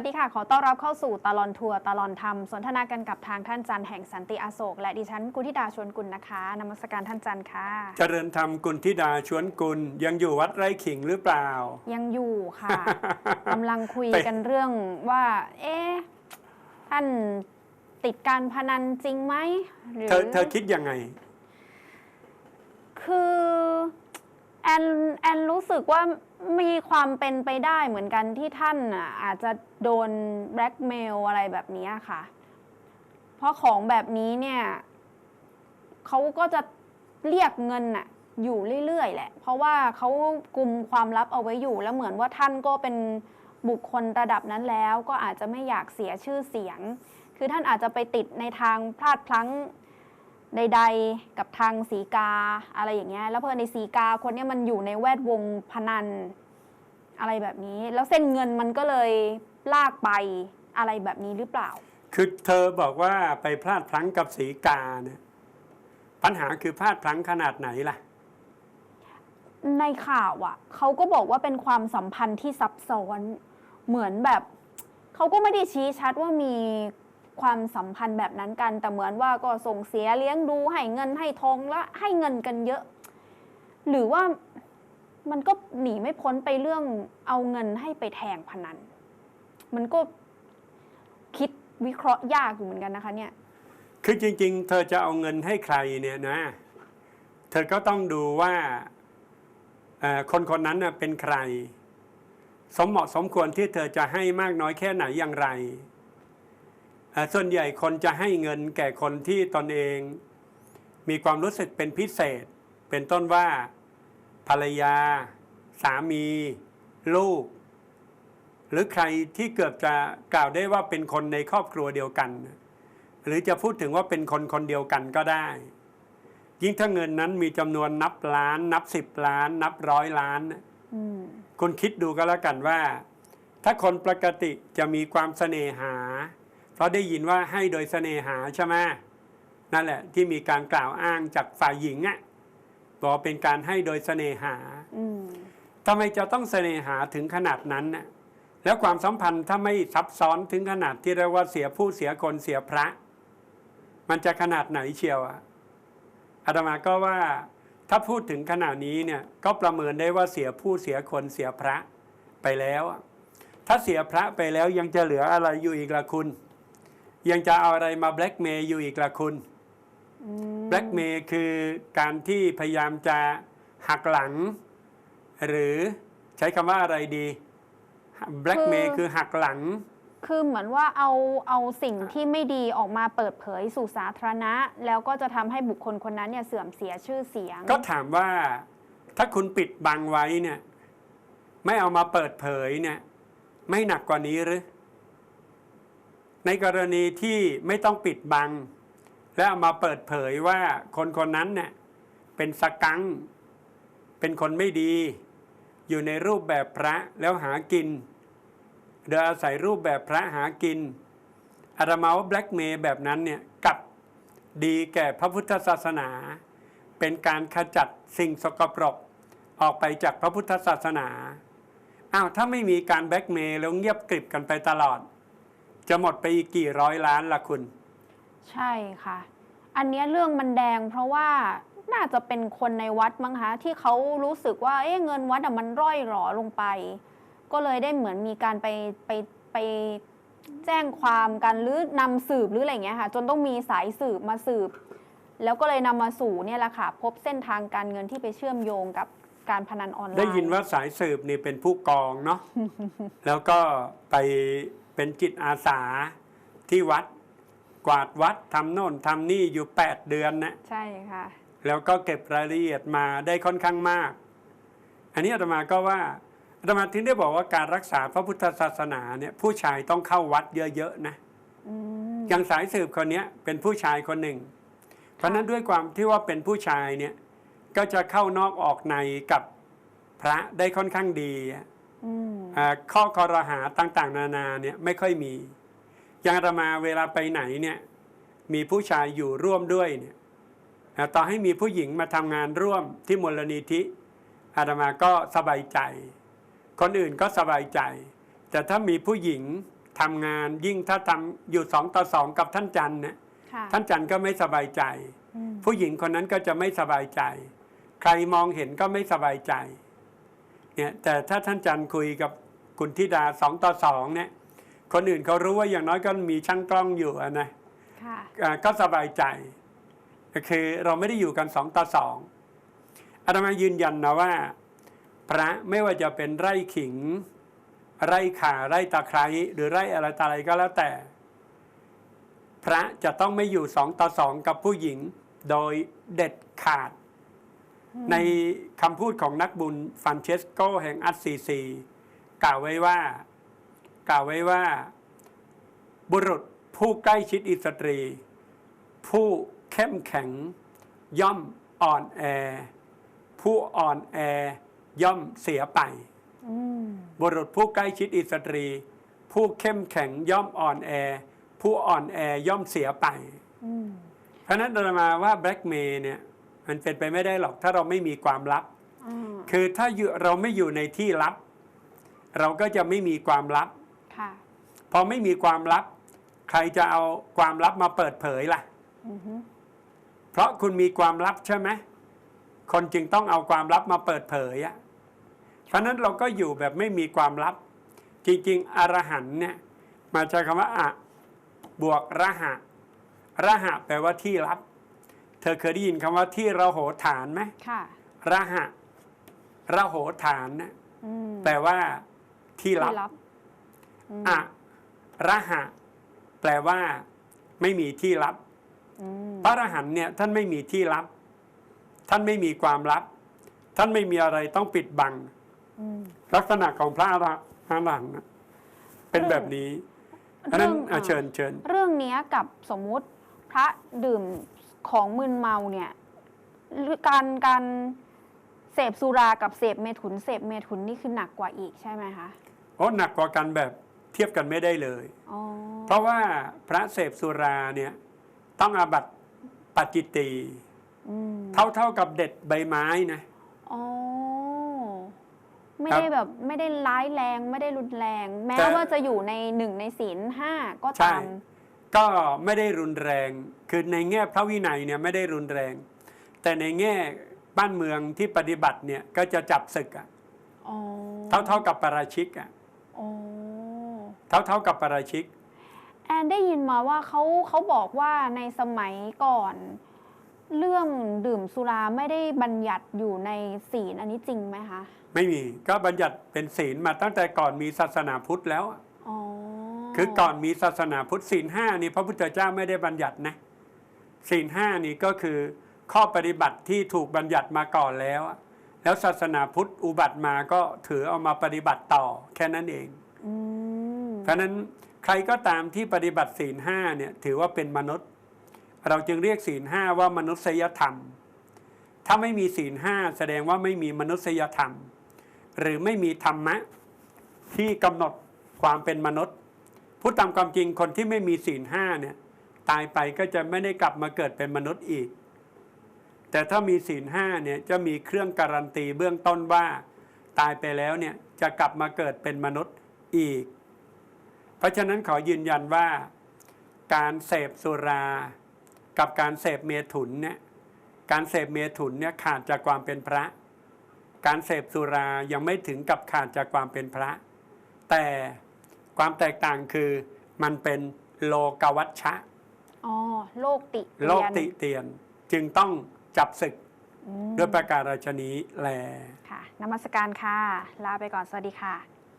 วัสดีค่ะ ขอต้อนรับเข้าสู่ตลอนทัวร์ตลอนธรรม สนทนากันกับทางท่านจันทร์แห่งสันติอโศก และดิฉันกุธิดาชวนกุลนะคะนมัสการท่านจันทร์ค่ะ เจริญธรรมกุลธิดาชวนกุลยังอยู่วัดไร่ขิงหรือเปล่า ยังอยู่ค่ะกำลังคุยกันเรื่องว่า เอ๊ะท่านติดการพนันจริงไหมหรือเธอเธอคิดยังไง คือแอนแอนรู้สึกว่า มีความเป็นไปได้เหมือนกันที่ท่านอะอาจจะโดนแบล็กเมลอะไรแบบนี้ค่ะ เพราะของแบบนี้เนี่ยเขาก็จะเรียกเงินน่ะอยู่เรื่อยๆ แหละ เพราะว่าเขากลุ่มความลับเอาไว้อยู่ แล้วเหมือนว่าท่านก็เป็นบุคคลระดับนั้นแล้ว ก็อาจจะไม่อยากเสียชื่อเสียง คือท่านอาจจะไปติดในทางพลาดพลั้ง ใด ๆ กับทางสีกาอะไรอย่างเงี้ยแล้วเพอในสีกาคนเนี้ยมันอยู่ในแวดวงพนันอะไรแบบนี้ แล้วเส้นเงินมันก็เลยลากไปอะไรแบบนี้หรือเปล่า คือเธอบอกว่าไปพลาดพลั้งกับสีกาเนี่ยปัญหาคือพลาดพลั้งขนาดไหนล่ะ ในข่าวอะเขาก็บอกว่าเป็นความสัมพันธ์ที่ซับซ้อนเหมือนแบบเขาก็ไม่ได้ชี้ชัดว่ามี ความสัมพันธ์แบบนั้นกัน แต่เหมือนว่าก็ส่งเสียเลี้ยงดูให้เงินให้ทองแล้วให้เงินกันเยอะ หรือว่ามันก็หนีไม่พ้นไปเรื่องเอาเงินให้ไปแทงพนัน มันก็คิดวิเคราะห์ยากอยู่เหมือนกันนะคะ เนี่ย คือจริง ๆ เธอจะเอาเงินให้ใครเนี่ยนะ เธอก็ต้องดูว่าคนคนนั้นเป็นใคร สมเหมาะสมควรที่เธอจะให้มากน้อยแค่ไหนอย่างไร ส่วนใหญ่คนจะให้เงินแก่คนที่ตนเอง มีความรู้สึกเป็นพิเศษ เป็นต้นว่า ภรรยา สามี ลูก หรือใครที่เกือบจะกล่าวได้ว่าเป็นคนในครอบครัวเดียวกัน หรือจะพูดถึงว่าเป็นคนคนเดียวกันก็ได้ ยิ่งถ้าเงินนั้นมีจำนวนนับล้าน นับสิบล้าน นับร้อยล้านอืมคุณคิดดูก็แล้วกันว่า ถ้าคนปกติจะมีความเสน่หาเพ ราะได้ยินว่าให้โดยเสน่หาใช่ไหมนั่นแหละ ที่มีการกล่าวอ้างจากฝ่ายหญิงอะบอกว่าเป็นการให้โดยเสน่หาอืมทำไมจะต้องเสน่หาถึงขนาดนั้นน่ะแล้วความสัมพันธ์ถ้าไม่ซับซ้อนถึงขนาดที่เรียกว่าเสียผู้เสียคนเสียพระ มันจะขนาดไหนเชียวอะอาตมาก็ว่าถ้าพูดถึงขนาดนี้เนี่ยก็ประเมินได้ว่าเสียผู้เสียคนเสียพระไปแล้วอะถ้าเสียพระไปแล้วยังจะเหลืออะไรอยู่อีกละคุณ ยังจะเอาอะไรมาแบล็กเมย์อยู่อีกละคุณอืมแบล็กเมย์คือการที่พยายามจะหักหลัง หรือใช้คำว่าอะไรดีแบล็กเมย์คือหักหลัง คือเหมือนว่าเอาเอาสิ่งที่ไม่ดีออกมาเปิดเผยสู่สาธารณะ แล้วก็จะทำให้บุคคลคนนั้นเนี่ยเสื่อมเสียชื่อเสียง ก็ถามว่าถ้าคุณปิดบังไว้เนี่ย ไม่เอามาเปิดเผยเนี่ย ไม่หนักกว่านี้หรือ ในกรณีที่ไม่ต้องปิดบัง แล้วเอามาเปิดเผยว่าคนคนนั้นเนี่ยเป็นสกัง เป็นคนไม่ดี อยู่ในรูปแบบพระแล้วหากินโดยอาศัยรูปแบบพระหากินอาตมาว่าแบล็กเมย์แบบนั้นเนี่ยกับดีแก่พระพุทธศาสนา เป็นการขจัดสิ่งสกปรก ออกไปจากพระพุทธศาสนาอ้าวถ้าไม่มีการแบล็กเมย์แล้วเงียบกริบกันไปตลอด จะหมดไปอีกกี่ร้อยล้านละคุณ ใช่ค่ะ อันเนี้ยเรื่องมันแดงเพราะว่าน่าจะเป็นคนในวัดมั้งคะที่เขารู้สึกว่าเอ๊ะเงินวัดอะมันร่อยหรอลงไป ก็เลยได้เหมือนมีการไปไปไปแจ้งความกันหรือนำสืบหรืออะไรอย่างเงี้ยค่ะ จนต้องมีสายสืบมาสืบ แล้วก็เลยนำมาสู่เนี่ยแหละค่ะ พบเส้นทางการเงินที่ไปเชื่อมโยงกับการพนันออนไลน์ ได้ยินว่าสายสืบนี่เป็นผู้กองเนาะแล้วก็ไป เป็นจิตอาสาที่วัดกวาดวัดทำโน่นทำนี่อยู่ 8 เดือนนะใช่ค่ะ แล้วก็เก็บรายละเอียดมาได้ค่อนข้างมาก อันนี้อาตมาก็ว่าอาตมาถึงได้บอกว่าการรักษาพระพุทธศาสนาเนี่ยผู้ชายต้องเข้าวัดเยอะๆนะอืมอย่างสายสืบคนเนี้ยเป็นผู้ชายคนหนึ่ง เพราะฉะนั้นด้วยความที่ว่าเป็นผู้ชายเนี่ยก็จะเข้านอกออกในกับพระได้ค่อนข้างดีอะอืมอ่า ข้อคอรหาต่างๆ นานาเนี่ยไม่ค่อยมีอย่างอาตมาเวลาไปไหนเนี่ยมีผู้ชายอยู่ร่วมด้วยเนี่ยอ่าต่อให้มีผู้หญิงมาทำงานร่วมที่มูลนิธิอาตมาก็สบายใจ คนอื่นก็สบายใจ แต่ถ้ามีผู้หญิงทำงานยิ่งถ้าทำอยู่สองต่อสองกับท่านจันทร์เนี่ยค่ะท่านจันทร์ก็ไม่สบายใจอืมผู้หญิงคนนั้นก็จะไม่สบายใจ ใครมองเห็นก็ไม่สบายใจ เนี่ยแต่ถ้าท่านจันทร์คุยกับคุณธิดาสองต่อสองเนี่ยคนอื่นเขารู้ว่าอย่างน้อยก็มีช่างกล้องอยู่อะนะค่ะอ่าก็สบายใจก็คือเราไม่ได้อยู่กันสองต่อสองอาตมายืนยันนะว่า พระไม่ว่าจะเป็นไร่ขิง ไร่ข่าไร่ตะไคร้หรือไร่อะไรต่ออะไรก็แล้วแต่ พระจะต้องไม่อยู่สองต่อสองกับผู้หญิงโดยเด็ดขาด ในคำพูดของนักบุญฟรานเชสโกแห่งอัสซีซีกล่าวไว้ว่า กล่าวไว้ว่า บุรุษผู้ใกล้ชิดอิสตรี ผู้เข้มแข็ง ย่อมอ่อนแอ ผู้อ่อนแอ ย่อมเสียไปอืมบุรุษผู้ใกล้ชิดอิสตรี ผู้เข้มแข็งย่อมอ่อนแอ ผู้อ่อนแอย่อมเสียไปอืมเพราะฉะนั้นเรามาว่าแบล็กเมย์เนี่ย มันเป็นไปไม่ได้หรอกถ้าเราไม่มีความลับอืมคือถ้าอยู่เราไม่อยู่ในที่ลับ เราก็จะไม่มีความลับค่ะพอไม่มีความลับ ใครจะเอาความลับมาเปิดเผยล่ะอือฮึเพราะคุณมีความลับใช่ไหมคนจึงต้องเอาความลับมาเปิดเผยอะเพราะฉะนั้นเราก็อยู่แบบไม่มีความลับ จริงๆ อรหันต์เนี่ย มาจากคำว่าอะบวกระหะระหะแปลว่าที่ลับ เธอเคยได้ยินคำว่าที่ระโหฐานไหมค่ะระหะระโหฐานนะอืมแปลว่าที่ลับที่ลับมอะระหะ แปลว่า ไม่มีที่ลับอืมพระอรหันต์เนี่ย ท่านไม่มีที่ลับ ท่านไม่มีความลับ ท่านไม่มีอะไรต้องปิดบังอืมลักษณะของพระอรหันต์นะเป็นแบบนี้อันนั้นเรื่องอะอ่าเชิญเชิญ เรื่องเนี้ยกับสมมุติพระดื่ม ของมึนเมาเนี่ยหรือการการเสพสุรากับเสพเมถุนเสพเมถุนนี่คือหนักกว่าอีกใช่ไหมคะโอ้หนักกว่ากันแบบเทียบกันไม่ได้เลยอ๋อเพราะว่าพระเสพสุราเนี่ยต้องอาบัติปัจจิตีอืมเท่าเท่ากับเด็ดใบไม้นะอ๋อไม่ครับได้แบบไม่ได้ร้ายแรงไม่ได้รุนแรง แม้แต่ว่าจะอยู่ในหนึ่งในศีลห้าก็ใช่ตาม ก็ไม่ได้รุนแรง คือในแง่พระวินัยเนี่ยไม่ได้รุนแรง แต่ในแง่บ้านเมืองที่ปฏิบัติเนี่ยก็จะจับศึกอะอ๋อเท่าเท่ากับปาราชิกอะอ๋อเท่าเท่ากับปาราชิก แอนได้ยินมาว่าเขาเขาบอกว่าในสมัยก่อน เรื่องดื่มสุราไม่ได้บัญญัติอยู่ในศีลอันนี้จริงไหมคะ ไม่มีก็บัญญัติเป็นศีลมาตั้งแต่ก่อนมีศาสนาพุทธแล้วอะอ๋อ คือก่อนมีศาสนาพุทธศีลห้านี่พระพุทธเจ้าไม่ได้บัญญัตินะศีลห้านี่ก็คือข้อปฏิบัติที่ถูกบัญญัติมาก่อนแล้วอะแล้วศาสนาพุทธอุบัติมาก็ถือเอามาปฏิบัติต่อแค่นั้นเองอืมเพราะฉะนั้นใครก็ตามที่ปฏิบัติศีลห้าเนี่ยถือว่าเป็นมนุษย์ เราจึงเรียกศีลห้าว่ามนุษยธรรม ถ้าไม่มีศีลห้าแสดงว่าไม่มีมนุษยธรรม หรือไม่มีธรรมะที่กำหนดความเป็นมนุษย์ พูดตามความจริงคนที่ไม่มีศีลห้าเนี่ยตายไปก็จะไม่ได้กลับมาเกิดเป็นมนุษย์อีก แต่ถ้ามีศีลห้าเนี่ยจะมีเครื่องการันตีเบื้องต้นว่า ตายไปแล้วเนี่ยจะกลับมาเกิดเป็นมนุษย์อีก เพราะฉะนั้นขอยืนยันว่า การเสพสุรา กับการเสพเมถุนเนี่ยการเสพเมถุนเนี่ยขาดจากความเป็นพระ การเสพสุรายังไม่ถึงกับขาดจากความเป็นพระ แต่ ความแตกต่างคือมันเป็นโลกวัชชะอ๋อโลกติโลกติเตียนจึงต้องจับศึกอืมด้วยประการราชนี้แลค่ะนมัสการค่ะ ลาไปก่อน สวัสดีค่ะ